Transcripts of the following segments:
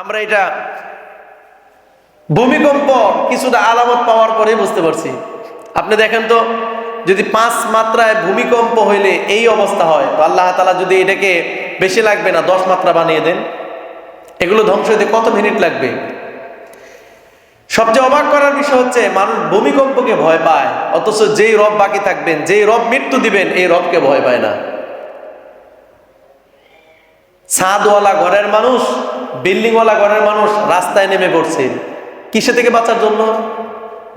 আমরা এটা ভূমিকম্প কিছুটা আলামত পাওয়ার পরেই বুঝতে পারছি। আপনি দেখেন তো, যদি পাঁচ মাত্রায় ভূমিকম্প হইলে এই অবস্থা হয়, তো আল্লাহ তালা যদি এটাকে বেশি লাগবে না, দশ মাত্রা বানিয়ে দেন, এগুলো ধ্বংস হইতে কত মিনিট লাগবে? সবচেয়ে অবাক করার বিষয় হচ্ছে, মানুষ ভূমিকম্পকে ভয় পায়, অথচ যেই রব বাকি থাকবেন, যেই রব মৃত্যু দিবেন, এই রবকে ভয় পায় না। ছাদওয়ালা ঘরের মানুষ বিল্ডিংওয়ালা ঘরের মানুষ রাস্তায় নেমে পড়ছে। কিসে থেকে বাঁচার জন্য?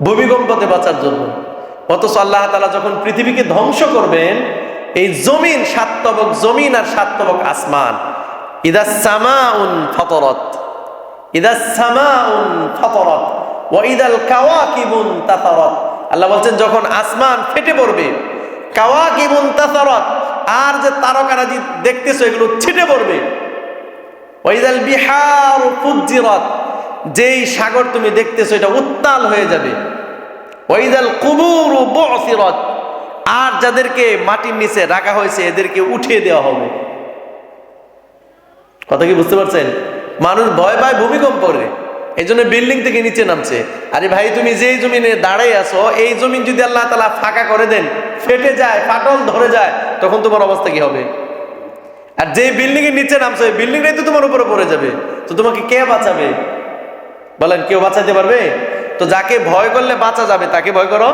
ভূমিকম্পতে বাঁচার জন্য। অথচ আল্লাহ তালা যখন পৃথিবীকে ধ্বংস করবেন, এই জমিন সাতবক জমিন আর সাতবক আসমান। ইদা সামাউন ফতরত। ইদা সামাউন ফতরত। ওয়াইদাল কাওয়াকিবুন তাতারত আল্লাহ বলছেন, যখন আসমান ফেটে পড়বে, কাওয়াকিবুন তাতারত আর যে তারকারা দেখতেছো, এগুলো ছিটে পড়বে। ওয়াইদাল বিহার ফুজ্জিরত, যেই সাগর তুমি দেখতেছো এটা উত্তাল হয়ে যাবে। ওয়াইদাল কুবুর বুসিরত, আর যাদেরকে মাটির নিচে রাখা হয়েছে এদেরকে উঠিয়ে দেওয়া হবে। কথা কি বুঝতে পারছেন? মানুষ ভয় পায় ভূমিকম্পরে এই জন্য বিল্ডিং থেকে নিচে নামছে। আরে ভাই, তুমি যেই জমিনে দাঁড়াই আছো, এই জমিন যদি আল্লাহ তালা ফাঁকা করে দেন, ফেটে যায়, ফাটল ধরে যায়, তখন তোমার অবস্থা কি হবে? আর যে বিল্ডিং এর নিচে নামছো এই বিল্ডিংটাই তো তোমার উপরে পড়ে যাবে। তো তোমাকে কে বাঁচাবে? বলেন, কেউ বাঁচাতে পারবে? তো যাকে ভয় করলে বাঁচা যাবে, তাকে ভয় করো।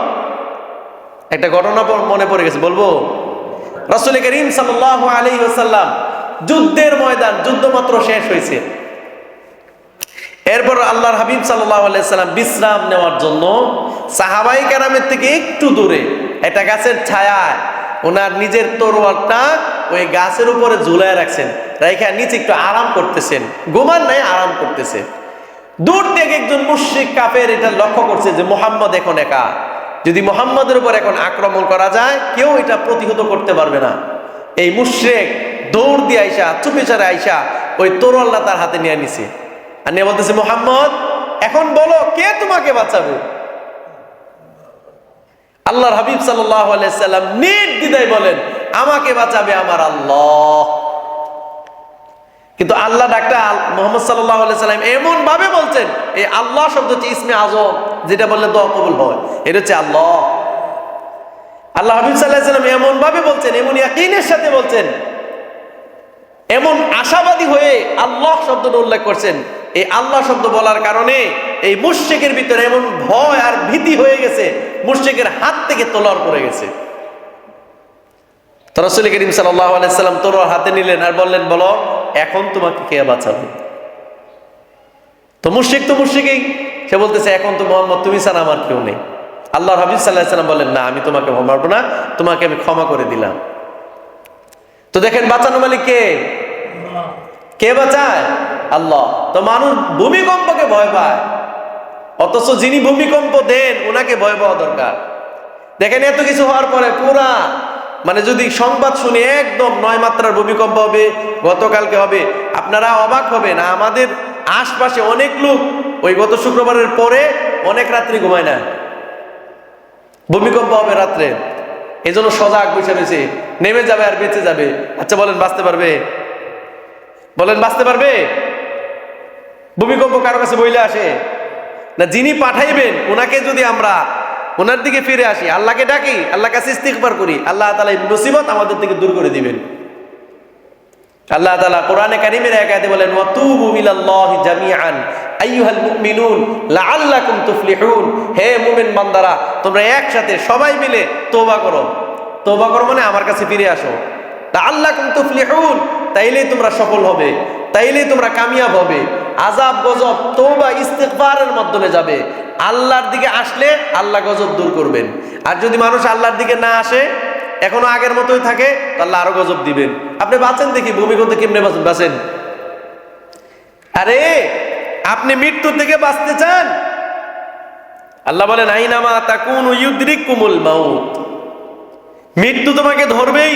একটা ঘটনা মনে পড়ে গেছে, বলব। রাসুল করিম সাল্লাহ আলী ওসাল্লাম যুদ্ধের ময়দান, যুদ্ধ মাত্র শেষ হয়েছে। এরপর আল্লাহর হাবিব সাল্লাহ আলাইসাল্লাম বিশ্রাম নেওয়ার জন্য সাহাবাই কেরামের থেকে একটু দূরে, একটা গাছের ছায়ায় ওনার নিজের তরোয়ালটা ওই গাছের উপরে ঝুলায় রাখছেন, রাইখা নিচে একটু আরাম করতেছেন, ঘুমান নাই, আরাম করতেছে। দূর থেকে একজন মুশ্রিক কাফের এটা লক্ষ্য করছে যে মোহাম্মদ এখন একা। যদি মোহাম্মদের উপর এখন আক্রমণ করা যায়, কেউ এটা প্রতিহত করতে পারবে না। এই মুশ্রেক দৌড় দিয়ে আইসা, চুপিচারে আইসা ওই তরোয়াল্লা তার হাতে নিয়ে নিছে। আর নিয়ে বলতেছে, মোহাম্মদ, এখন বলো, কে তোমাকে বাঁচাবে? আল্লাহর হাবিব সাল্লাহ আলাইসাল্লাম নির্দ্বিধায় বলেন, আমাকে বাঁচাবে আমার আল্লাহ। কিন্তু আল্লাহ ডাক্তার মোহাম্মদ সাল্লাহ সাল্লাম এমন ভাবে বলছেন, এই আল্লাহ শব্দ হচ্ছে ইসমে আজম, যেটা বললে দোয়া কবুল হয়। এটা হচ্ছে আল্লাহ। আল্লাহ হাবিব সাল্লাহ সাল্লাম এমন ভাবে বলছেন, এমন ইয়াকিনের সাথে বলছেন, এমন আশাবাদী হয়ে আল্লাহ শব্দটা উল্লেখ করছেন এই আল্লাহ শব্দ বলার কারণে এই মুশ্রিকের ভিতরে এমন ভয় আর ভীতি হয়ে গেছে, মুশ্রিকের হাত থেকে তোলার পড়ে গেছে। তো রসুল করিম সাল্লাহ আলাইসাল্লাম তোর হাতে নিলেন আর বললেন, বলো, এখন তোমাকে কে বাঁচাবে? তো মুশ্রিক তো মুশ্রিকই। সে বলতেছে, এখন তো মোহাম্মদ, তুমি ছাড়া আমার কেউ নেই। আল্লাহ হাবিব সাল্লাহ সাল্লাম বললেন, না, আমি তোমাকে মারবো না, তোমাকে আমি ক্ষমা করে দিলাম। তো দেখেন, বাঁচানো মালিক কে? কে বাঁচায়? আল্লাহ। তো মানুষ ভূমিকম্পকে ভয় পায়। অথচ যিনি ভূমিকম্প দেন, ওনাকে ভয় পাওয়া দরকার। দেখেন, এত কিছু হওয়ার পরে পুরা মানে যদি সংবাদ শুনে একদম নয় মাত্রার ভূমিকম্প হবে, গতকালকে হবে, আপনারা অবাক হবেন, আমাদের আশপাশে অনেক লোক ওই গত শুক্রবারের পরে অনেক রাত্রি ঘুমায় না। ভূমিকম্প হবে রাত্রে। এই জন্য সজাগ বসে রয়েছে। নেমে যাবে আর বেঁচে যাবে। আচ্ছা বলেন, বাঁচতে পারবে? বলেন, বাঁচতে পারবে? ভূমিকম্প কারও কাছে বইলে আসে। না, যিনি পাঠাইবেন, ওনাকে যদি আমরা ওনার দিকে ফিরে আসি, আল্লাহকে ডাকি আল্লাহ কাছে ইস্তিকবার করি, আল্লাহ তালা মুসিবত আমাদের থেকে দূর করে দিবেন। আল্লাহ তালা কোরআনে কারিমের একাতে বলেন, ওয়াতুবু ইলাল্লাহি জামিআন, আইয়ুহাল মুমিনুন, লাআল্লাকুম তুফলিহুন। হে মুমিন বান্দারা, তোমরা একসাথে সবাই মিলে তওবা করো। তওবা করো মানে আমার কাছে ফিরে আসো। তুফলিহুন, তাইলেই তোমরা সফল হবে, তাইলেই তোমরা কামিয়াব হবে। আজাব গজব, তওবা, ইস্তিগফারের মাধ্যমে যাবে। আল্লাহর দিকে আসলে আল্লাহ গজব দূর করবেন। আর যদি মানুষ আল্লাহর দিকে না আসে, এখনও আগের মতোই থাকে, তো আল্লাহ আরও গজব দিবেন। আপনি বাঁচেন দেখি, ভূমিকম্প কেমনে বাঁচেন আরে, আপনি মৃত্যুর থেকে বাঁচতে চান? আল্লাহ বলেন, আইনামা তাকুন ইউদ্রিক কুমুল মৃত্যু তোমাকে ধরবেই।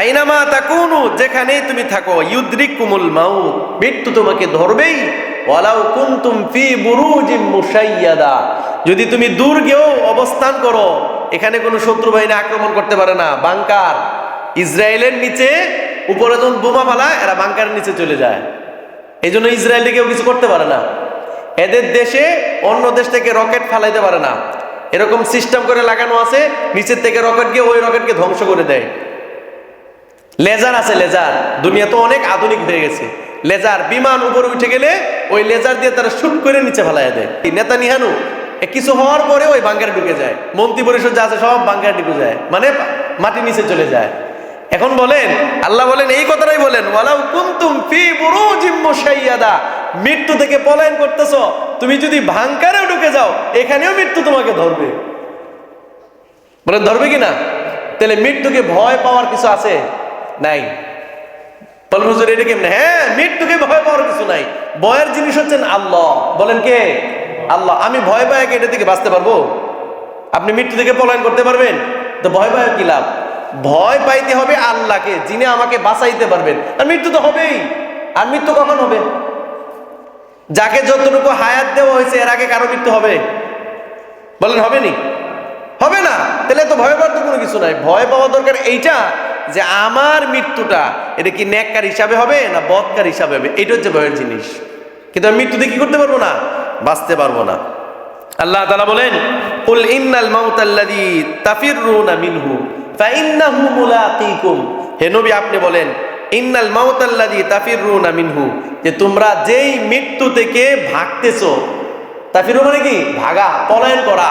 আইনামা তাকুনু, যেখানেই তুমি থাকো ইউদ্রিক কুমুল মাউত, মৃত্যু তোমাকে ধরবেই। ওয়ালাউ কুনতুম ফি বুরুজিম মুশাইয়াদা। যদি তুমি দুর্গেও অবস্থান করো, এখানে কোনো শত্রু বাহিনী আক্রমণ করতে পারে না, বাংকার। ইসরায়েলের নিচে উপরে যখন বোমা ফালায়, এরা বাংকারের নিচে চলে যায়। এই জন্য ইসরায়েলকে কেউ কিছু করতে পারে না। এদের দেশে অন্য দেশ থেকে রকেট ফালাইতে পারে না। এরকম সিস্টেম করে লাগানো আছে, নিচের থেকে রকেট গিয়ে ওই রকেটকে ধ্বংস করে দেয়। লেজার আছে লেজার। দুনিয়া তো অনেক আধুনিক হয়ে গেছে। লেজার বিমান উপরে উঠে গেলে ওই লেজার দিয়ে তারা শুট করে নিচে ফেলাইয়া দেয়। নেতা নিহানু কিছু হওয়ার পরে ওই বাঙ্গারে ঢুকে যায়। মন্ত্রী পরিষদ যা আছে সব বাঙ্গারে ঢুকে যায়। মানে মাটি নিচে চলে যায়। এখন বলেন, আল্লাহ বলেন এই কথাটাই বলেন, ওয়ালাউ কুনতুম ফি বুরুজিম মুশাইয়াদা। মৃত্যু থেকে পলায়ন করতেছো, তুমি যদি ভাঙ্কারেও ঢুকে যাও, এখানেও মৃত্যু তোমাকে ধরবে। বলেন, ধরবে কি না? তাহলে মৃত্যুকে ভয় পাওয়ার কিছু আছে? নাই। বলেন হুজুর, এটা কেমনে? হ্যাঁ মৃত্যুকে ভয় পাওয়ার কিছু নাই। ভয়ের জিনিস হচ্ছেন আল্লাহ। বলেন কে? আল্লাহ। আমি ভয় পাই এটা থেকে বাঁচতে পারব? আপনি মৃত্যু থেকে পলায়ন করতে পারবেন। তো ভয় পায় কি লাভ? ভয় পাইতে হবে আল্লাহকে, যিনি আমাকে বাঁচাইতে পারবেন। আর মৃত্যু তো হবেই। আর মৃত্যু কখন হবে? যাকে যতটুকু হায়াত দেওয়া হয়েছে, এর আগে কারও মৃত্যু হবে? বলেন, হবে নি? হবে না। তাহলে তো ভয় পাওয়ার তো কোনো কিছু নাই। ভয় পাওয়া দরকার এইটা যে আমার মৃত্যুটা, এটা কি ন্যাককার হিসাবে হবে না বদকার হিসাবে হবে? এটা হচ্ছে ভয়ের জিনিস। কিন্তু আমি মৃত্যুতে কি করতে পারব না? বাঁচতে পারব না। আল্লাহ তাআলা বলেন, কুল ইন্নাল মাউতাল্লাযী তাফিররুনা মিনহু, ফাইন্নাহু মুলাকীকুম। হে নবী, আপনি বলেন, ইন্নাল মাউতাল্লাযী তাফিররুনা মিনহু। যে তোমরা যেই মৃত্যু থেকে ভাগতেছো, তাফিরু মানে কি? ভাগা, পলায়ন করা।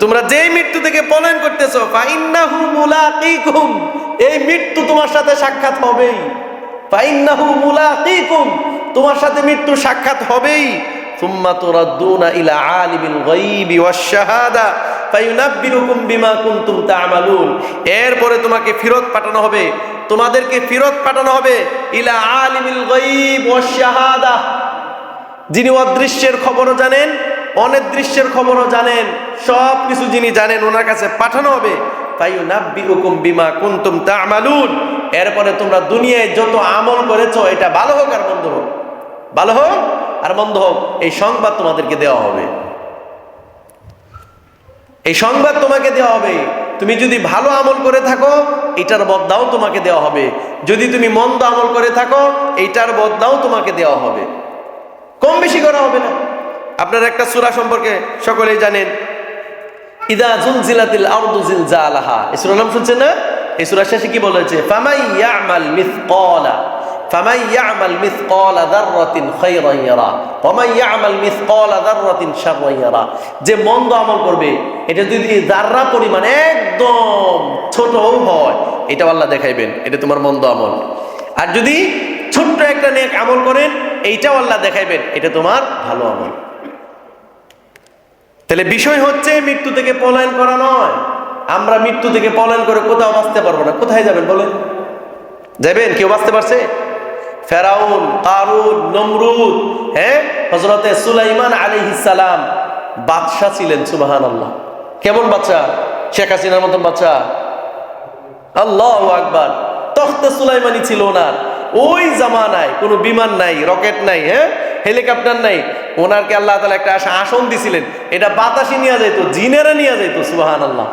তোমরা যেই মৃত্যু থেকে পলায়ন করতেছো, ফাইন্নাহু মুলাকীকুম। এই মৃত্যু তোমার সাথে সাক্ষাৎ হবেই। ফাইন্নাহু মুলাকীকুম, তোমার সাথে মৃত্যু সাক্ষাৎ হবেই। সুম্মা তুরাদ্দুনা ইলা আলিমিল গায়বি ওয়াশ শাহাদা ফায়ুনাব্বিউকুম বিমা কুনতুম তা'মালুন। এরপরে তোমাকে ফেরত পাঠানো হবে। তোমাদেরকে ফিরত পাঠানো হবে ইলা আলিমিল গায়ব ওয়াশ শাহাদা যিনি অদৃশ্যের খবরও জানেন অনিদৃশ্যের খবরও জানেন সব কিছু যিনি জানেন, ওনার কাছে পাঠানো হবে। বিমা কুনতুম এরপরে তোমরা দুনিয়ায় যত আমল করেছ, এটা ভালো হোক আর মন্দ হোক। ভালো হোক আর মন্দ হোক, এই সংবাদ তোমাদেরকে দেওয়া হবে। এই সংবাদ তোমাকে দেওয়া হবে। তুমি যদি ভালো আমল করে থাকো, এটার বদলাও তোমাকে দেওয়া হবে। যদি তুমি মন্দ আমল করে থাকো এইটার বদলাও তোমাকে দেওয়া হবে। কম বেশি করা হবে না। আপনার একটা সূরা সম্পর্কে সকলেই জানেন ইদা জুলজিলাতিল আরদু জিলজালাহা। এই সূরার নাম শুনছেন না? এই সূরা শেষে কি বলেছে ফামাই ইয়ামাল মিসকালা। ফামাই ইয়ামাল মিসকালা যাররাতিন খায়রান ইয়ারা। ওয়া ইয়ামাল মিসকালা যাররাতিন শাররান ইয়ারা। যে মন্দ আমল করবে, এটা যদি যাররা পরিমাণ একদম ছোটও হয় এটা আল্লাহ দেখাইবেন, এটা তোমার মন্দ আমল। আর যদি ছোট্ট একটা নেক আমল করেন, এইটাও আল্লাহ দেখাইবেন, এটা তোমার ভালো আমল। তাহলে বিষয় হচ্ছে মৃত্যু থেকে পলায়ন করা নয়। আমরা মৃত্যু থেকে পলায়ন করে কোথাও বাঁচতে পারব না। কোথায় যাবেন বলেন? যাবেন? কেউ বাঁচতে পারছে? ফেরাউন, কারুন, নমরুদ হ্যাঁ? হজরতে সুলাইমান আলী সালাম বাদশাহ ছিলেন সুবাহান আল্লাহ কেমন বাচ্চা? শেখ হাসিনার মতন বাচ্চা। আল্লাহ আকবার। তখতে সুলাইমানি ছিল ওনার। ওই জামানায় কোনো বিমান নাই, রকেট নাই হ্যাঁ? হেলিকপ্টার নাই। ওনারকে আল্লাহ তালা একটা আসন দিছিলেন। এটা বাতাসে নিয়ে যাইতো, জিনেরা নিয়ে যাইতো সুবাহান আল্লাহ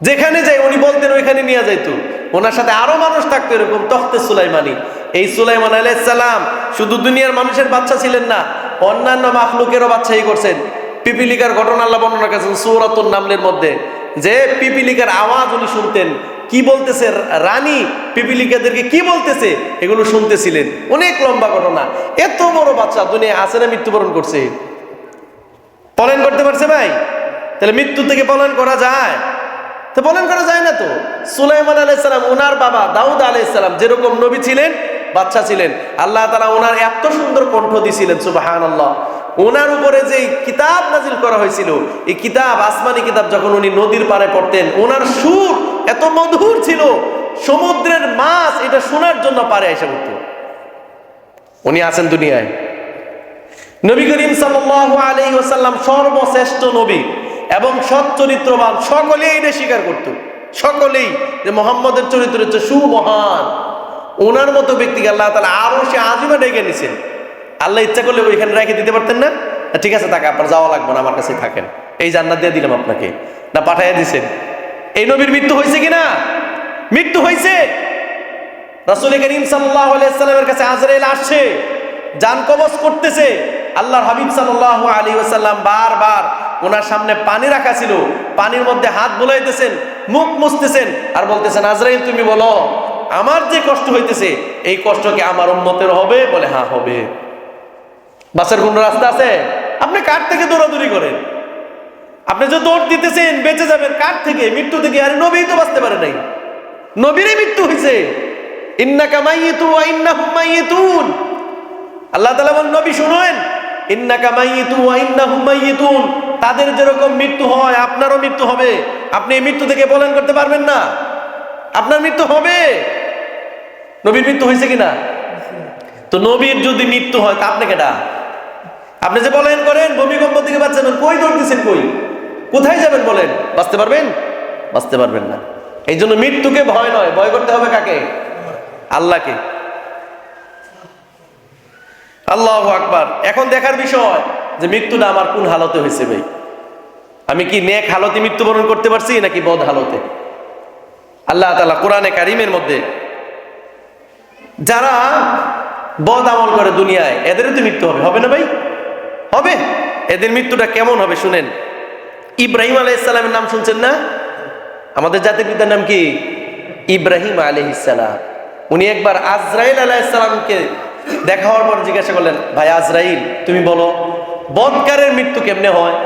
যেখানে যাই উনি বলতেন ওইখানে নিয়ে যাইতো। ওনার সাথে আরও মানুষ থাকতো এরকম তখতে সুলাইমানি। এই সুলাইমান আলাইসাল্লাম শুধু দুনিয়ার মানুষের বাচ্চা ছিলেন না, অন্যান্য মাখলুকেরও বাচ্চাই করছেন। পিপিলিকার ঘটনা আল্লাহ বর্ণনা করেছেন সৌরাতুল নামলের মধ্যে। যে পিপিলিকার আওয়াজ উনি শুনতেন কি বলতেছে রানী পিপিলিকাদেরকে কি বলতেছে এগুলো শুনতেছিলেন। অনেক লম্বা ঘটনা। এত বড় বাচ্চা দুনিয়া আছে না মৃত্যুবরণ করছে? পলায়ন করতে পারছে ভাই? তাহলে মৃত্যু থেকে পলায়ন করা যায়। তো পলায়ন করা যায় না তো। সুলাইমান আলাইসালাম ওনার বাবা দাউদ আলাইসালাম যেরকম নবী ছিলেন, বাচ্চা ছিলেন। আল্লাহ তালা ওনার এত সুন্দর কণ্ঠ দিছিলেন সুবাহান আল্লাহ ওনার উপরে যে কিতাব নাজিল করা হয়েছিল, এই কিতাব, আসমানি কিতাব যখন উনি নদীর পাড়ে পড়তেন, ওনার সুর এত মধুর ছিল, সমুদ্রের মাছ এটা শোনার জন্য পারে এসে পড়তো। উনি আছেন দুনিয়ায়। নবী করিম ওয়াসাল্লাম সর্বশ্রেষ্ঠ নবী এবং সৎ চরিত্রবান, সকলেই এটা স্বীকার করত। সকলেই যে মোহাম্মদের চরিত্র হচ্ছে সুমহান। ওনার মতো ব্যক্তিকে আল্লাহ তালা আরও সে আজিমা ডেকে নিছেন। আল্লাহ ইচ্ছা করলে ওইখানে রেখে দিতে পারতেন না? ঠিক আছে তাকে আপনার যাওয়া লাগবে না, আমার কাছে থাকেন। এই জান্নাত দিয়ে দিলাম আপনাকে। না, পাঠাইয়া দিছেন। এই নবীর মৃত্যু হয়েছে কিনা? মৃত্যু হয়েছে। রাসুল করিম আলাইসাল্লামের কাছে আজরাইল আসছে, যান কবজ করতেছে। আল্লাহর হাবিব সাল্লাহ আলী ওসাল্লাম বারবার ওনার সামনে পানি রাখা ছিল। পানির মধ্যে হাত বোলাইতেছেন, মুখ মুছতেছেন আর বলতেছেন, আজরাইল, তুমি বলো, আমার যে কষ্ট হইতেছে, এই কষ্ট কি আমার উন্মতের হবে? বলে হ্যাঁ হবে। বাসের কোন রাস্তা আছে? আপনি কার থেকে দৌড়াদৌড়ি করেন? আপনি যে দৌড় দিতেছেন, বেঁচে যাবেন কার থেকে? মৃত্যু থেকে? আরে নবী তো বাঁচতে পারে নাই। নবীরই মৃত্যু হয়েছে আল্লাহ নবী তাদের যেরকম মৃত্যু হয়, আপনারও মৃত্যু হবে। আপনি মৃত্যু করতে পারবেন না। আপনার মৃত্যু হবে। নবীর মৃত্যু হয়েছে কিনা? তো নবীর যদি মৃত্যু হয়, তা আপনি কেটা আপনি যে বলেন, করেন, ভূমিকম্প থেকে বাঁচাবেন কই দৌড় দিচ্ছেন কই? কোথায় যাবেন বলেন? বাঁচতে পারবেন? বাঁচতে পারবেন না। এই জন্য মৃত্যুকে ভয় নয়। ভয় করতে হবে কাকে? আল্লাহকে। আল্লাহ আকবার। এখন দেখার বিষয় যে মৃত্যুটা আমার কোন হালতে হয়েছে ভাই? আমি কি নেক হালতে মৃত্যুবরণ করতে পারছি নাকি বদ হালতে? আল্লাহ তালা কোরআনে কারিমের মধ্যে যারা বদ আমল করে দুনিয়ায়, এদেরও তো মৃত্যু হবে। হবে না ভাই? হবে? এদের মৃত্যুটা কেমন হবে শুনেন। ইব্রাহিম আলাই ইসলামের নাম শুনছেন না? আমাদের জাতির পিতার নাম কি? ইব্রাহিম আলহ ইসালাম উনি একবার আজরাইল আলাইসালামকে দেখা হওয়ার পর জিজ্ঞাসা করলেন, ভাই আজরাইল, তুমি বলো, বদকারের মৃত্যু কেমনে হয়?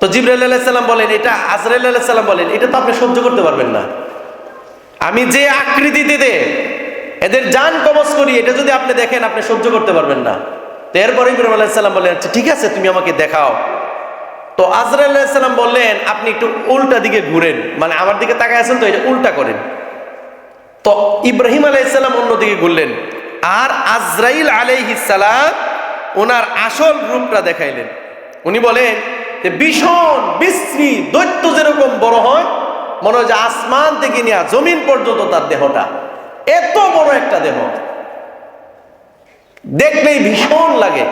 তো জিব্রাইল আলাইসাল্লাম বলেন, এটা আজরাইল আলাইসাল্লাম বলেন, এটা তো আপনি সহ্য করতে পারবেন না। আমি যে আকৃতিতে দে এদের যান কবচ করি, এটা যদি আপনি দেখেন, আপনি সহ্য করতে পারবেন না। তো এরপরে ইব্রাহিম আলাইসাল্লাম বললেন আচ্ছা ঠিক আছে, তুমি আমাকে দেখাও। তো আজরাইল আলাইসাল্লাম বললেন, আপনি একটু উল্টা দিকে ঘুরেন। মানে আমার দিকে তাকায় আছেন তো এটা উল্টা করেন। তো ইব্রাহিম আলাইসাল্লাম অন্যদিকে ঘুরলেন, আর আজরাইল আলাইহিসালাম ওনার আসল রূপটা দেখাইলেন। উনি বলেন যে ভীষণ বিশ্রী, দৈত্য যেরকম বড় হয়, মনে হয় যে আসমান থেকে নেওয়া জমিন পর্যন্ত তার দেহটা। এত বড় একটা দেহ। দেখলেই ভীষণ লাগে।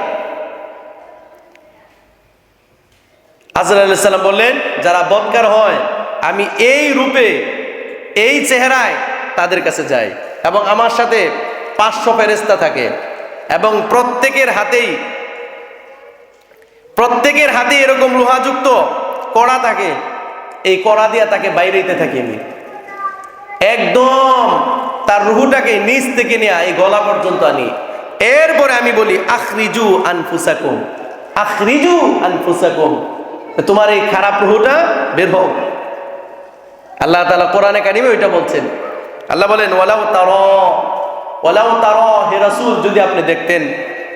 আজর বললেন, যারা বদকার হয়, আমি এই রূপে, এই চেহারায় তাদের কাছে যাই এবং আমার সাথে পাঁচশো ফেরেস্তা থাকে এবং প্রত্যেকের হাতেই, প্রত্যেকের হাতে এরকম লোহাযুক্ত কড়া থাকে। এই কড়া দিয়া তাকে বাইরেতে থাকি আমি। একদম তার রুহুটাকে নিচ থেকে নেয়া এই গলা পর্যন্ত আনি। এরপরে আমি বলি, আখরিজু আনফুসাকুম। আখরিজু আনফুসাকুম। তোমার এই খারাপ রুহুটা বের হোক আল্লাহ তালা কোরআনে কারিমে ওইটা বলছেন। আল্লাহ বলেন, ওয়ালাউ তার ওয়ালাউ তার হে রাসূল, যদি আপনি দেখতেন,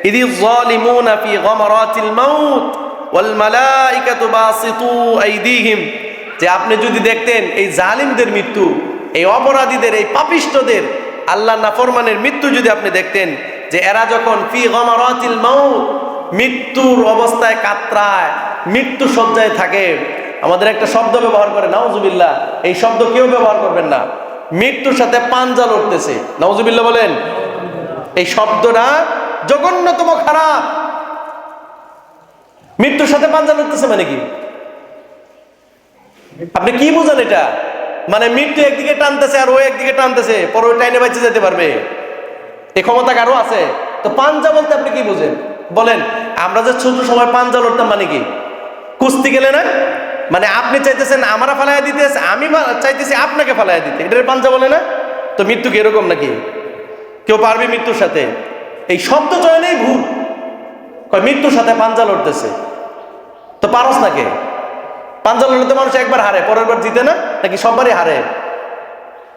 ইদি যালিমুনা ফি গামারাতিল মাউত ওয়াল মালাইকাতু বাসিতু আইদিহিম। যে আপনি যদি দেখতেন, এই জালিমদের মৃত্যু, এই অপরাধীদের, এই পাপিষ্টদের, আল্লাহ নাফরমানের মৃত্যু যদি আপনি দেখতেন যে এরা যখন ফি গামারাতিল মাউত, মৃত্যুর অবস্থায় কাতরায়, মৃত্যু সজ্জায় থাকে, আমাদের একটা শব্দ ব্যবহার করে, নাউজুবিল্লাহ, এই শব্দ কেউ ব্যবহার করবেন না। মৃত্যুর সাথে পাঞ্জা লড়তেছে। নাউজুবিল্লাহ বলেন, এই শব্দটা জঘন্যতম খারাপ। মৃত্যুর সাথে পাঞ্জা লড়তেছে মানে কি? আপনি কি বুঝেন এটা? মানে মৃত্যু একদিকে টানতেছে আর ও একদিকে টানতেছে, পরে ওই টাইনে বাঁচে যেতে পারবে। এই ক্ষমতা কারও আছে? তো পাঞ্জা বলতে আপনি কি বুঝেন? বলেন, আমরা যে ছোট সময় পাঞ্জা লড়তাম মানে কি? কুস্তি গেলে না? মানে আপনি চাইতেছেন আমরা ফালাইয়া দিতে, আমি চাইতেছি আপনাকে ফালাইয়া দিতে। এটার পাঞ্জা বলে না? তো মৃত্যু কি এরকম নাকি? কেউ পারবে মৃত্যুর সাথে? এই শব্দ চয়নেই ভুল। কয়, মৃত্যুর সাথে পাঞ্জা লড়তেছে। তো পারস না কে? পাঞ্জা লড়তে মানুষ একবার হারে, পরের বার জিতে না? নাকি সববারই হারে?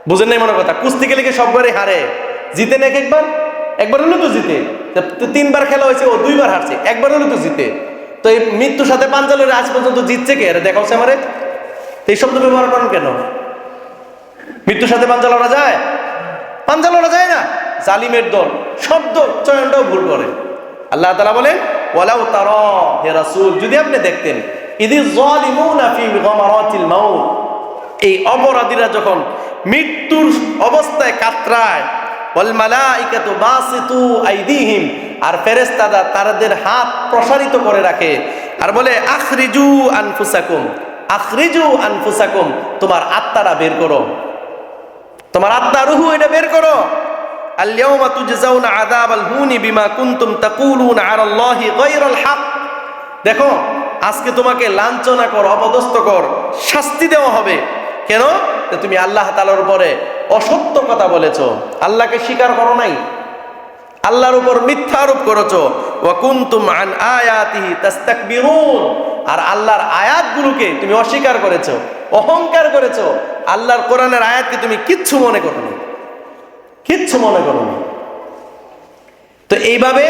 বুঝেন নাই মনে কথা? কুস্তি গেলে কি সববারই হারে? জিতে না এক একবার? একবার হলো তো জিতে। তিনবার খেলা হয়েছে, ও দুইবার হারছে, একবার হলো তো জিতে। তো এই মৃত্যুর সাথে পাঞ্জা লড়ে আজ পর্যন্ত জিতছে কে? এটা দেখাচ্ছে আমারে। তো এই শব্দ ব্যবহার করেন কেন? মৃত্যুর সাথে পাঞ্জা যায়? পাঞ্জা যায় না? জালিমের দল শব্দ চয়নটাও ভুল করে। আল্লাহ তালা বলেন, ওয়ালাউ তারা হে রাসূল যদি আপনি দেখতেন, ইদি যালিমুনা ফি গামারাতিল এই অপরাধীরা যখন মৃত্যুর অবস্থায় কাতরায় আর ফেরেশতারা তাদের হাত প্রসারিত করে রাখে। আর বলে, আখরিজু আনফুসাকুম আখরিজু আনফুসাকুম, তোমার আত্মারা বের করো। তোমার আত্মা, রুহু, এটা বের করো। বিমা কুনতুম দেখো, আজকে তোমাকে লাঞ্ছনা কর, অপদস্থ কর, শাস্তি দেওয়া হবে। কেন? তুমি আল্লাহ তাআলার উপরে অসত্য কথা বলেছ। আল্লাহকে স্বীকার করো নাই। আল্লাহর উপর মিথ্যা আরোপ করেছ। আন আয়াতিহি আর আল্লাহর আয়াতগুলোকে তুমি অস্বীকার করেছ, অহংকার করেছ। আল্লাহর কোরআনের আয়াতকে তুমি কিচ্ছু মনে করো কিচ্ছু মনে করো তো এইভাবে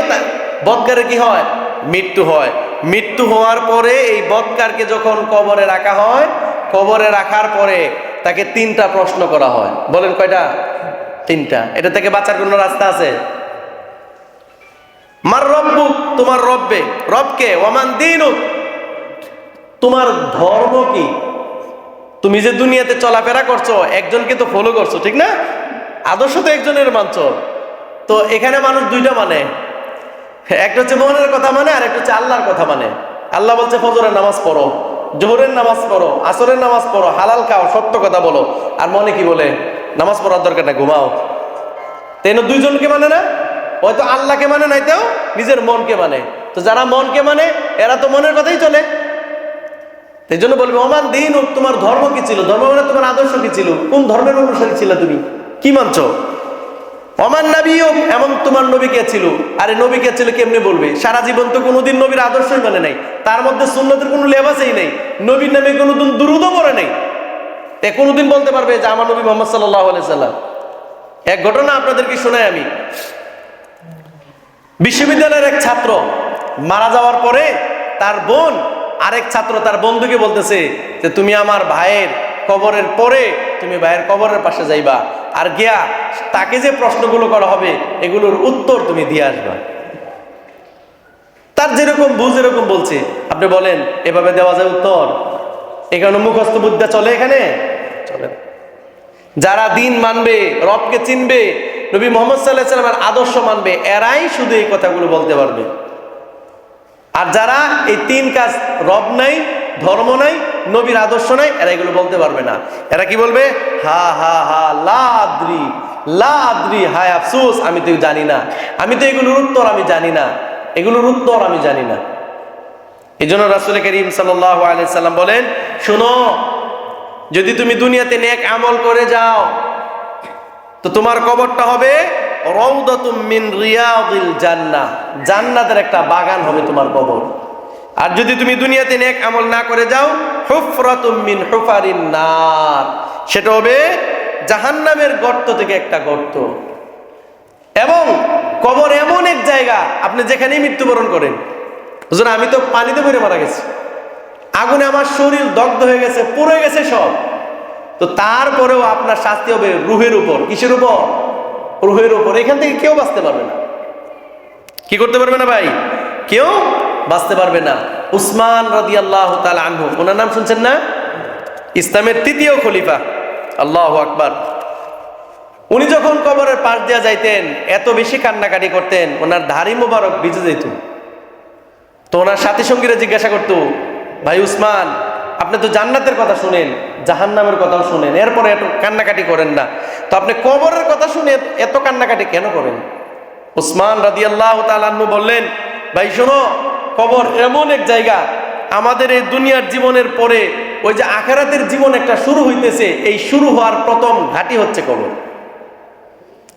বদকারে কি হয়? মৃত্যু হয়। মৃত্যু হওয়ার পরে এই বদকারকে যখন কবরে রাখা হয়, কবরে রাখার পরে তাকে তিনটা প্রশ্ন করা হয়। বলেন কয়টা? তিনটা। এটা থেকে বাঁচার কোনো রাস্তা আছে? মার রব্বুক তোমার রব্বে। রবকে ওমান দিনুক তোমার ধর্ম কি? তুমি যে দুনিয়াতে চলাফেরা করছ, একজনকে তো ফলো করছ, ঠিক না? আদর্শ তো একজনের মানছো। তো এখানে মানুষ দুইটা মানে। একটা হচ্ছে মনের কথা মানে আর একটা হচ্ছে আল্লাহর কথা মানে। আল্লাহ বলছে, ফজরের নামাজ পড়ো। জোহরের নামাজ পড়ো, আসরের নামাজ পড়ো, হালাল খাও, সত্য কথা বলো। আর মনে কি বলে? নামাজ পড়ার দরকার না ঘুমাও। তেন দুইজনকে মানে না? হয়তো আল্লাহকে মানে নাইতেও নিজের মনকে মানে। তো যারা মনকে মানে এরা তো মনের কথাই চলে। এই জন্য বলবে ওমান দিন তোমার ধর্ম কি ছিল? ধর্ম মানে তোমার আদর্শ কি ছিল? কোন ধর্মের অনুসারী ছিল তুমি? কি মানছ? অমান নবীও এমন তোমার নবী কে ছিল? আরে নবী কে ছিল কেমনে বলবে? সারা জীবন তো কোনোদিন নবীর আদর্শই মানে নাই। তার মধ্যে সুন্নতের কোনো লেবাসই নেই। নবীর নামে কোনোদিন দুরুদও পড়ে নেই। তে কোনোদিন বলতে পারবে যে আমার নবী মোহাম্মদ সাল্লাহ সাল্লাম। এক ঘটনা আপনাদেরকে শোনাই আমি। বিশ্ববিদ্যালয়ের এক ছাত্র মারা যাওয়ার পরে তার বোন, আরেক ছাত্র তার বন্ধুকে বলতেছে যে, তুমি আমার ভাইয়ের কবরের পরে, তুমি ভাইয়ের কবরের পাশে যাইবা। আর গিয়া তাকে যে প্রশ্নগুলো করা হবে, এগুলোর উত্তর তুমি দিয়ে আসবা। তার যেরকম বুঝ এরকম বলছে, আপনি বলেন, এভাবে দেওয়া যায় উত্তর? এখানে মুখস্থ বুদ্ধা চলে এখানে? চলে যারা দিন মানবে, রবকে চিনবে, নবী মোহাম্মদ সাল্লাহ সাল্লামের আদর্শ মানবে, এরাই শুধু এই কথাগুলো বলতে পারবে। আর যারা এই তিন কাজ রব নাই ধর্ম নাই, নবীর আদর্শ নাই, এরা এগুলো বলতে পারবে না। এরা কি বলবে? হা হা হা, লাদ্রি লাদ্রি, হায় আফসোস, আমি তো জানি না। আমি তো এগুলোর উত্তর আমি জানি না। এগুলোর উত্তর আমি জানি না। এই জন্য রাসুল করিম আলাইসাল্লাম বলেন, শোনো, যদি তুমি দুনিয়াতে নেক আমল করে যাও, তো তোমার কবরটা হবে রৌদাতুম মিন রিয়াদিল জান্নাতের একটা বাগান হবে তোমার কবর। আর যদি তুমি দুনিয়াতে নেক আমল না করে যাও মিন হুফারিন নার। সেটা হবে জাহান্নামের গর্ত থেকে একটা গর্ত। এবং কবর এমন এক জায়গা, আপনি যেখানেই মৃত্যুবরণ করেন। হুজুর, আমি তো পানিতে পড়ে মারা গেছি। আগুনে আমার শরীর দগ্ধ হয়ে গেছে, পুড়ে গেছে সব। তো তারপরেও আপনার শাস্তি হবে রুহের উপর। কিসের উপর? রুহের উপর। এখান থেকে কেউ বাঁচতে পারবে না। কি করতে পারবে না ভাই? কেউ বাঁচতে পারবে না। উসমান রাদি আল্লাহ আনহু, ওনার নাম শুনছেন না? ইসলামের তৃতীয় খলিফা। আল্লাহ আকবার। উনি যখন কবরের পাশ দিয়া যাইতেন, এত বেশি কান্নাকাটি করতেন, ওনার ধারি মোবারক ভিজে যেত। তো ওনার সাথী সঙ্গীরা জিজ্ঞাসা করতো, ভাই উসমান, আপনি তো জান্নাতের কথা শুনেন, জাহান্নামের কথাও শুনেন, এরপরে এত কান্নাকাটি করেন না। তো আপনি কবরের কথা শুনে এত কান্নাকাটি কেন করেন? উসমান রাদি আল্লাহ তালান্নু বললেন, ভাই শোনো কবর এমন এক জায়গা, আমাদের এই দুনিয়ার জীবনের পরে ওই যে আখেরাতের জীবন একটা শুরু হইতেছে, এই শুরু হওয়ার প্রথম ঘাটি হচ্ছে কবর।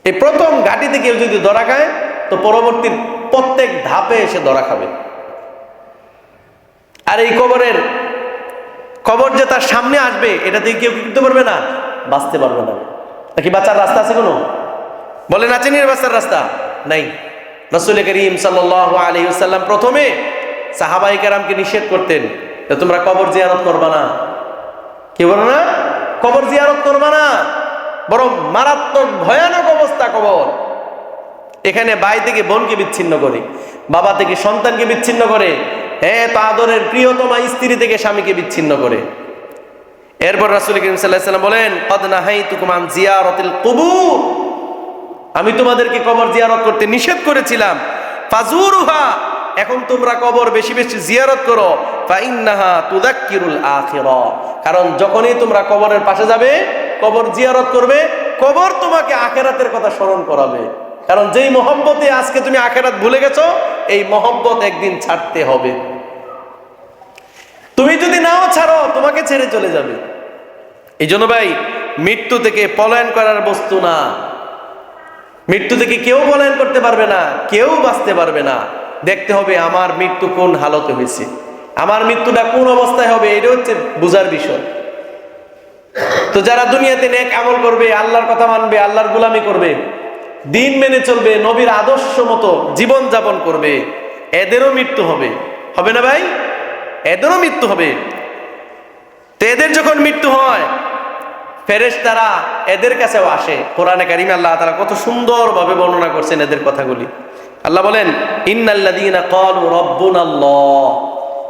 এই প্রথম ঘাটিতে কেউ যদি ধরা খায়, তো পরবর্তী প্রত্যেক ধাপে এসে ধরা খাবে। আর এই কবরের কবর যে তার সামনে আসবে, এটা থেকে কেউ কিনতে পারবে না? বাঁচতে পারবে না। নাকি বাঁচার রাস্তা আছে কোনো? আছে নি বাঁচার রাস্তা? নাই। রসুল করিম সাল্লাহ সাল্লাম প্রথমে সাহাবাই কারামকে নিষেধ করতেন তোমরা কবর জিয়ারত করবা না। কি বলো না? কবর জিয়ারত করবা না। বরং মারাত্মক ভয়ানক অবস্থা কবর। এখানে বাই থেকে বোনকে বিচ্ছিন্ন করে, বাবা থেকে সন্তানকে বিচ্ছিন্ন করে হ্যাঁ তো আদরের প্রিয়তমা স্ত্রী থেকে স্বামীকে বিচ্ছিন্ন করে। এরপর রাসুল করিম সাল্লাহ বলেন পদনা হাই তুকুমান জিয়ারতিল কবুর। আমি তোমাদেরকে কবর জিয়ারত করতে নিষেধ করেছিলাম। এখন তোমরা কবর বেশি বেশি জিয়ারত করো। তুদাক্কিরুল কারণ যখনই তোমরা কবরের পাশে যাবে, কবর জিয়ারত করবে, কবর তোমাকে আখেরাতের কথা স্মরণ করাবে। কারণ যেই মহব্বতে আজকে তুমি আখেরাত ভুলে গেছো, এই মহব্বত একদিন ছাড়তে হবে। তুমি যদি নাও ছাড়ো, তোমাকে ছেড়ে চলে যাবে। এই জন্য ভাই, মৃত্যু থেকে পলায়ন করার বস্তু না। মৃত্যু থেকে কেউ পলায়ন করতে পারবে না, কেউ বাঁচতে পারবে না। দেখতে হবে আমার মৃত্যু কোন হালতে হয়েছে। আমার মৃত্যুটা কোন অবস্থায় হবে এটা হচ্ছে বুঝার বিষয়। তো যারা দুনিয়াতে নেক আমল করবে, আল্লাহর কথা মানবে, আল্লাহর গুলামি করবে, দিন মেনে চলবে, নবীর আদর্শ মতো জীবন যাপন করবে, এদেরও মৃত্যু হবে। হবে না ভাই? এদেরও মৃত্যু হবে। তো এদের যখন মৃত্যু হয় ফেরেশ তারা এদের কাছেও আসে। কোরআনে কারিমে আল্লাহ তারা কত সুন্দরভাবে বর্ণনা করছেন এদের কথাগুলি। আল্লাহ বলেন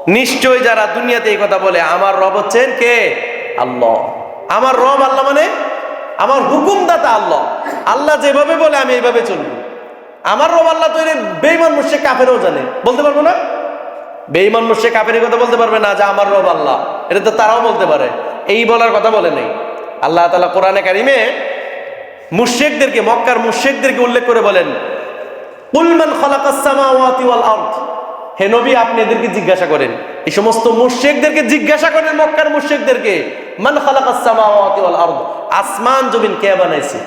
নিশ্চয় যারা দুনিয়াতে এই কথা বলে, আমার রব হচ্ছেন কে? আল্লাহ। আমার রব আল্লাহ মানে? আমার হুকুমদাতা আল্লাহ। আল্লাহ যেভাবে বলে, আমি এইভাবে চলবো। আমার রব আল্লাহ তৈরি বেইমান মুর্শে কাফেরও জানে। বলতে পারব না? বেইমান মুর্শে কাফের কথা বলতে পারবে না যে, আমার রব আল্লাহ। এটা তো তারাও বলতে পারে। এই বলার কথা বলে নেই। আল্লাহ তালা কোরআনে কারিমে মুর্শেকদেরকে মক্কার মুর্শেকদেরকে উল্লেখ করে বলেন কুলমান হে নবী, আপনি এদেরকে জিজ্ঞাসা করেন। এই সমস্ত মুর্শেকদেরকে জিজ্ঞাসা করেন মক্কার মুর্শেকদেরকে মান খালাকাসসামাওয়াতি আসমান, জমিন কে বানাইছে?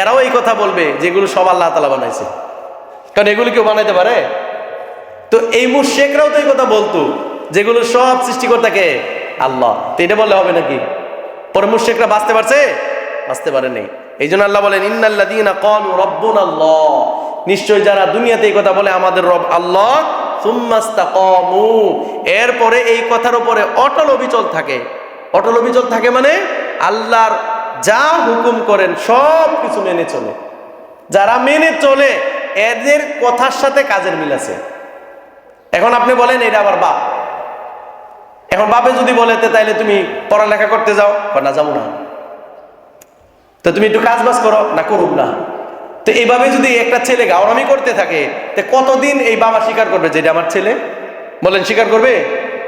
এরাও এই কথা বলবে যেগুলো সব আল্লাহ তাআলা বানাইছে। কারণ এগুলো কেউ বানাইতে পারে? তো এই মুর্শেকরাও তো এই কথা বলতো, যেগুলো সব সৃষ্টিকর্তাকে আল্লাহ। তো এটা বললে হবে নাকি? পরে মুর্শেকরা বাঁচতে পারছে? বাঁচতে পারেনি। এই জন্য আল্লাহ বলেন রাব্বুনাল্লাহ। নিশ্চয় যারা দুনিয়াতে এই কথা বলে, আমাদের রব আল্লাহ। এরপরে এই কথার উপরে অটল অবিচল থাকে। অটল অবিচল থাকে মানে আল্লাহর যা হুকুম করেন সব কিছু মেনে চলে। যারা মেনে চলে, এদের কথার সাথে কাজের মিল আছে। এখন আপনি বলেন, এটা আবার বাপ। এখন বাপে যদি বলে তাইলে তুমি পড়ালেখা করতে যাও? বা, না, যাব না। তো তুমি একটু কাজ বাজ করো, না করুক না। তো এইভাবে যদি একটা ছেলে গাওরামি করতে থাকে, তো কতদিন এই বাবা স্বীকার করবে যে এটা আমার ছেলে? বলেন, স্বীকার করবে?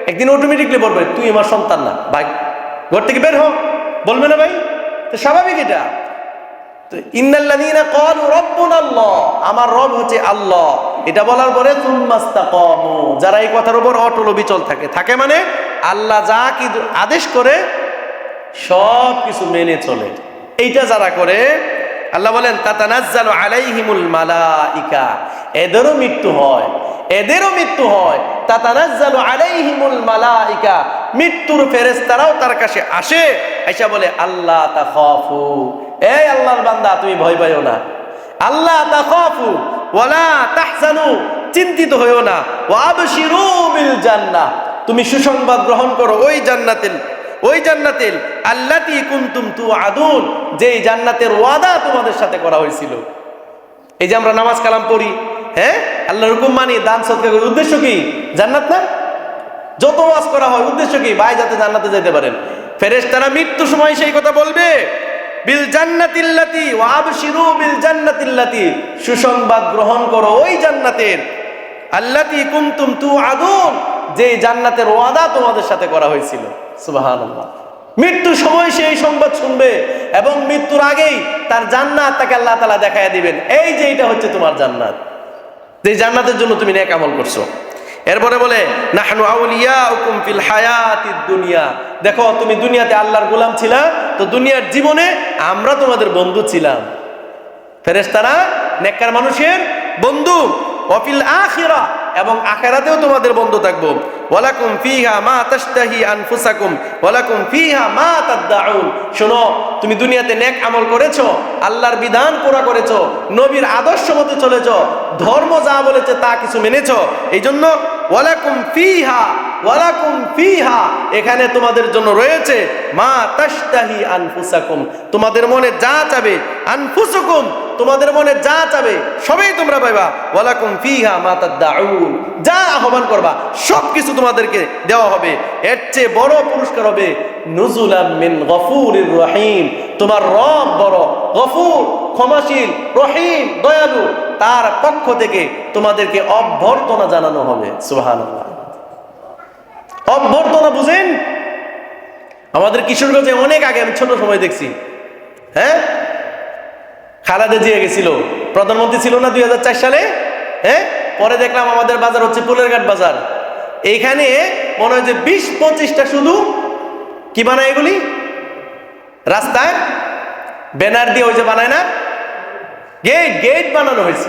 একদিন অটোমেটিকলি বলবে, তুই আমার সন্তান না, ভাই, ঘর থেকে বের হ। বলবে না ভাই? তো স্বাভাবিক এটা। তো আমার রব হচ্ছে আল্লাহ। এটা বলার পরে যারা এই কথার উপর অটল অবিচল থাকে। থাকে মানে আল্লাহ যা কি আদেশ করে, সব কিছু মেনে চলে। এইটা যারা করে, আল্লাহ বলেন, তাতানাজ্জালু আলাইহিমুল মালাইকা। এদেরও মৃত্যু হয়, এদেরও মৃত্যু হয়। তাতানাজ্জালু আলাইহিমুল মালাইকা। মৃত্যুর ফেরেশতারাও তার কাছে আসে, আইসা বলে আল্লাহ তাখাফু। এই আল্লাহর বান্দা, তুমি ভয় পাইও না। আল্লাহ তাখাফু। ওয়ালা তাহজানু। চিন্তিত হইও না। ওয়াবশিরু বিল জান্নাহ। তুমি সুসংবাদ গ্রহণ করো ওই জান্নাতিল ওই জান্নাতিল আল্লাতি কুনতুম তুআদুন, যেই জান্নাতের ওয়াদা তোমাদের সাথে করা হয়েছিল। এই যে আমরা নামাজ কালাম পড়ি হ্যাঁ? আল্লাহ হুকুম মানি, দান সদকা করি, উদ্দেশ্য কি? জান্নাত না? যত ওয়াজ করা হয়, উদ্দেশ্য কি? ভাই, যাতে জান্নাতে যেতে পারেন। ফেরেশ তারা মৃত্যু সময় সেই কথা বলবে, বিল জান্নাতিল্লাতি ওয়াবশিরু বিল জান্নাতিল্লাতি সুসংবাদ গ্রহণ করো ওই জান্নাতের। আল্লাতি কুনতুম তুআদুন যে জান্নাতের ওয়াদা তোমাদের সাথে করা হয়েছিল। সুবহানাল্লাহ। মৃত্যুর সময় সে এই সংবাদ শুনবে এবং মৃত্যুর আগেই তার জান্নাত তাকে আল্লাহ তাআলা দেখায় দিবেন। এই যে এটা হচ্ছে তোমার জান্নাত। যে জান্নাতের জন্য তুমি নেক আমল করছ। এরপরে বলে ফিল দুনিয়া। দেখো, তুমি দুনিয়াতে আল্লাহর গোলাম ছিলা, তো দুনিয়ার জীবনে আমরা তোমাদের বন্ধু ছিলাম। ফেরেশতারা, নেককার মানুষের বন্ধু। ওয়াফিল আখিরা এবং আখেরাতেও তোমাদের বন্ধ থাকব। ওয়ালাকুম ফিহা মা তাশতাহি আনফুসাকুম, ওয়ালাকুম ফিহা মা তাদদাউন। তুমি দুনিয়াতে নেক আমল করেছ, আল্লাহর বিধান পুরা করেছ, নবীর আদর্শ চলেছো, ধর্ম যা বলেছে তা কিছু মেনেছো ওয়ালাকুম ফিহা ওয়ালাকুম ফিহা, এখানে তোমাদের জন্য রয়েছে মা তাশতাহি আনফুসাকুম। তোমাদের মনে যা চাবে, আনফুসুকুম, তোমাদের মনে যা চাবে, সবই তোমরা পাইবা। ওয়ালাকুম ফিহা মা তাদদাউন, যা আহ্বান করবা সব কিছু তোমাদেরকে দেওয়া হবে। এর চেয়ে বড় পুরস্কার হবে মিন গফুরির রহিম। তোমার রব বড় গফুর, ক্ষমাশীল, রহিম, দয়ালু। তার পক্ষ থেকে তোমাদেরকে অভ্যর্থনা জানানো হবে। সুবহানাল্লাহ। অভ্যর্থনা বুঝেন? আমাদের কিশোরগঞ্জে অনেক আগে আমি ছোট সময় দেখছি। হ্যাঁ? খালাদা জিয়া গেছিল। প্রধানমন্ত্রী ছিল না দুই হাজার চার সালে? হ্যাঁ? পরে দেখলাম আমাদের বাজার হচ্ছে পুলেরঘাট বাজার। এইখানে মনে হয় যে বিশ পঁচিশটা শুধু কি বানায় এগুলি? রাস্তায় ব্যানার দিয়ে ওই যে বানায় না? গেট গেট বানানো হয়েছে।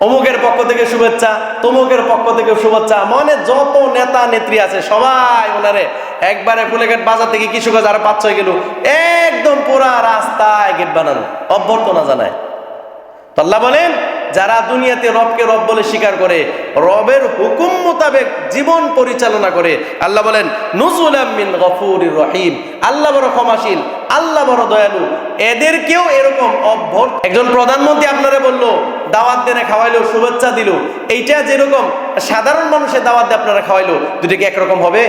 অমুকের পক্ষ থেকে শুভেচ্ছা, তমুকের পক্ষ থেকে শুভেচ্ছা। মনে যত নেতা, নেত্রী আছে, সবাই ওনারে একবারে ফুলেঘাট বাজার থেকে কিছু কাজ আর পাঁচ ছয় গেল একদম পুরা রাস্তায় গেট বানানো। অভ্যর্থনা জানায়। তো আল্লাহ বলেন যারা দুনিয়াতে রবকে রব বলে স্বীকার করে, রবের হুকুম মোতাবেক জীবন পরিচালনা করে। আল্লাহ বলেন মিন গফুরির রহিম। আল্লাহ বড় ক্ষমাশীল, আল্লাহ বড় দয়ালু। এদেরকেও এরকম অভ্যর, একজন প্রধানমন্ত্রী আপনারা বলল, দাওয়াত দেনে খাওয়াইলো, শুভেচ্ছা দিল। এইটা যেরকম, সাধারণ মানুষের দাওয়াত দিয়ে আপনারা খাওয়াইলো দুটো কি একরকম হবে?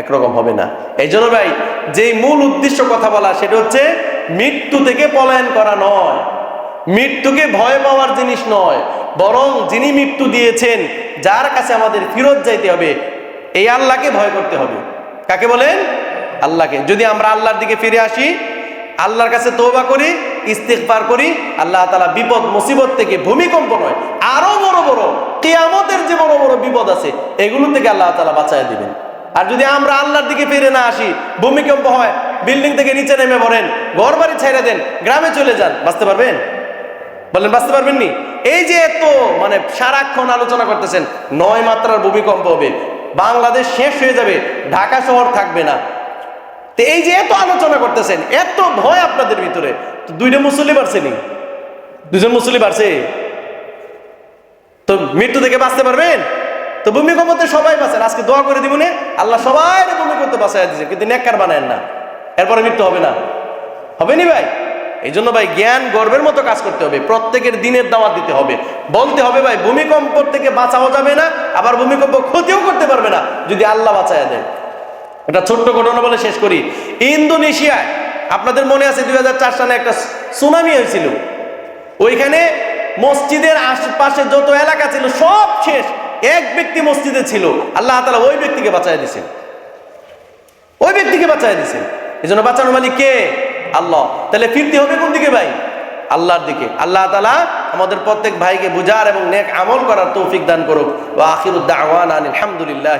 একরকম হবে না। এই জন্য ভাই, যেই মূল উদ্দেশ্য কথা বলা, সেটা হচ্ছে, মৃত্যু থেকে পলায়ন করা নয়। মৃত্যুকে ভয় পাওয়ার জিনিস নয়, বরং যিনি মৃত্যু দিয়েছেন, যার কাছে আমাদের ফিরত যাইতে হবে, এই আল্লাহকে ভয় করতে হবে। কাকে বলেন? আল্লাহকে। যদি আমরা আল্লাহর দিকে ফিরে আসি, আল্লাহর কাছে তৌবা করি ইস্তেকবার করি, আল্লাহ তালা বিপদ, মুসিবত থেকে ভূমিকম্প নয়, আরও বড় বড়, কেয়ামতের যে বড় বড় বিপদ আছে, এগুলো থেকে আল্লাহ তালা বাঁচায় দিবেন। আর যদি আমরা আল্লাহর দিকে ফিরে না আসি, ভূমিকম্প হয়, বিল্ডিং থেকে নিচে নেমে পড়েন ঘর বাড়ি ছেড়ে দেন, গ্রামে চলে যান, বাঁচতে পারবেন? বলেন বাঁচতে পারবেন নি? এই যে এত মানে সারাক্ষণ আলোচনা করতেছেন, নয় মাত্রার ভূমিকম্প হবে, বাংলাদেশ শেষ হয়ে যাবে, ঢাকা শহর থাকবে না। তো এই যে এত আলোচনা করতেছেন, এত ভয় আপনাদের ভিতরে দুইটা মুসল্লি বাড়ছে নি? দুজন মুসল্লি বাড়ছে? তো মৃত্যু থেকে বাঁচতে পারবেন? তো ভূমিকম্পতে সবাই বাঁচেন, আজকে দোয়া করে দিবনে আল্লাহ সবাই ভূমিকম্পতে বাঁচাই দিয়েছে, কিন্তু নেককার বানায় না, এরপরে মৃত্যু হবে না। হবে নি ভাই? এই জন্য ভাই জ্ঞান, গর্বের মতো কাজ করতে হবে। প্রত্যেকের দিনের দাওয়াত দিতে হবে। বলতে হবে ভাই, ভূমিকম্প থেকে বাঁচাও যাবে না, আবার ভূমিকম্প ক্ষতিও করতে পারবে না, যদি আল্লাহ বাঁচায় দেয় এটা ছোট্ট ঘটনা বলে শেষ করি। ইন্দোনেশিয়ায়, আপনাদের মনে আছে দুই হাজার চার সালে একটা সুনামি হয়েছিল। ওইখানে মসজিদের আশেপাশে যত এলাকা ছিল, সব শেষ। এক ব্যক্তি মসজিদে ছিল। আল্লাহ তালা ওই ব্যক্তিকে বাঁচায় দিছেন ওই ব্যক্তিকে বাঁচায় দিছেন এই জন্য বাঁচানোর মালিক কে? আল্লাহ। তাহলে ফিরতে হবে কোন দিকে ভাই? আল্লাহর দিকে। আল্লাহ তালা আমাদের প্রত্যেক ভাইকে বুঝার এবং নেক আমল করার তৌফিক দান করুক। ও উদ্দাহ আলহামদুলিল্লাহ